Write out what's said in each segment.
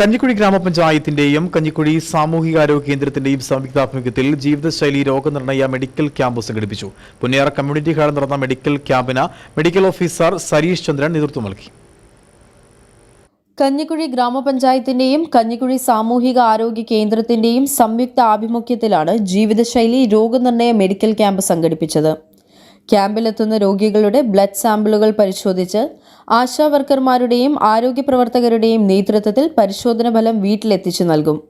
കഞ്ഞിക്കുഴി ഗ്രാമപഞ്ചായത്തിന്റെയും കഞ്ഞിക്കുഴി സാമൂഹികാരോഗ്യ കേന്ദ്രത്തിന്റെയും സംയുക്താഭിമുഖ്യത്തിൽ ജീവിതശൈലി രോഗനിർണയ മെഡിക്കൽ ക്യാമ്പ് സംഘടിപ്പിച്ചു. പുന്നേറ കമ്മ്യൂണിറ്റി ഹാളിൽ നടന്ന മെഡിക്കൽ ക്യാമ്പിന് മെഡിക്കൽ ഓഫീസർ സരീഷ് ചന്ദ്രൻ നേതൃത്വം നൽകി. കഞ്ഞിക്കുഴി ഗ്രാമപഞ്ചായത്തിന്റെയും കഞ്ഞിക്കുഴി സാമൂഹിക ആരോഗ്യ കേന്ദ്രത്തിന്റെയും സംയുക്ത ആഭിമുഖ്യത്തിലാണ് ജീവിതശൈലി രോഗനിർണയ മെഡിക്കൽ ക്യാമ്പ് സംഘടിപ്പിച്ചത്. ക്യാമ്പിലെത്തുന്ന രോഗികളുടെ ബ്ലഡ് സാമ്പിളുകൾ പരിശോധിച്ച് ആശാ വർക്കർമാരുടെയും ആരോഗ്യ പ്രവർത്തകരുടെയും നേതൃത്വത്തിൽ പരിശോധന ഫലം വീട്ടിലെത്തിച്ചു നൽകും.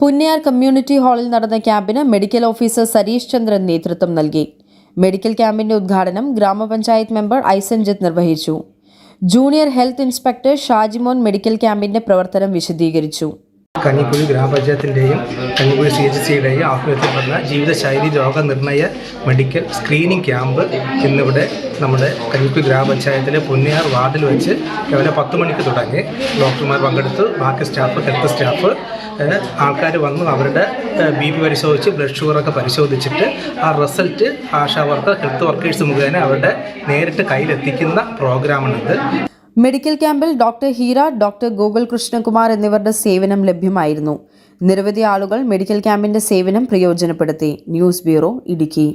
പുന്നയാർ കമ്മ്യൂണിറ്റി ഹാളിൽ നടന്ന ക്യാമ്പിന് മെഡിക്കൽ ഓഫീസർ സരീഷ് ചന്ദ്രൻ നേതൃത്വം നൽകി. മെഡിക്കൽ ക്യാമ്പിന്റെ ഉദ്ഘാടനം ഗ്രാമപഞ്ചായത്ത് മെമ്പർ ഐസൻജിത്ത് നിർവഹിച്ചു. Junior health inspector Shajimon medical ക്യാമ്പിന്റെ പ്രവർത്തനം വിശദീകരിച്ചു. കഞ്ഞിക്കുഴി ഗ്രാമപഞ്ചായത്തിന്റെയും കഞ്ഞിക്കുഴി സി എച്ച് സിയുടെയും ആഭിമുഖ്യത്തിൽ നടന്ന ജീവിതശൈലി രോഗനിർണയ മെഡിക്കൽ സ്ക്രീനിംഗ് ക്യാമ്പ് ഇന്നിവിടെ നമ്മുടെ കഞ്ഞിക്കുഴി ഗ്രാമപഞ്ചായത്തിലെ പുന്നയാർ വാർഡിൽ വെച്ച് രാവിലെ പത്ത് മണിക്ക് തുടങ്ങി. ഡോക്ടർമാർ പങ്കെടുത്തു. ബാക്കി സ്റ്റാഫ് ഹെൽത്ത് സ്റ്റാഫ് ആൾക്കാർ വന്ന് അവരുടെ ബി പി പരിശോധിച്ച് ബ്ലഡ് ഷുഗറൊക്കെ പരിശോധിച്ചിട്ട് ആ result Asha worker health workers മുഖേന അവരുടെ നേരിട്ട് കയ്യിലെത്തിക്കുന്ന പ്രോഗ്രാമാണിത്. മെഡിക്കൽ ക്യാമ്പിൽ ഡോക്ടർ ഹീര ഡോക്ടർ ഗോകുൽ കൃഷ്ണകുമാർ എന്നിവരുടെ സേവനം ലഭ്യമായിരുന്നു. നിരവധി ആളുകൾ മെഡിക്കൽ ക്യാമ്പിന്റെ സേവനം പ്രയോജനപ്പെടുത്തി. News bureau Idukki.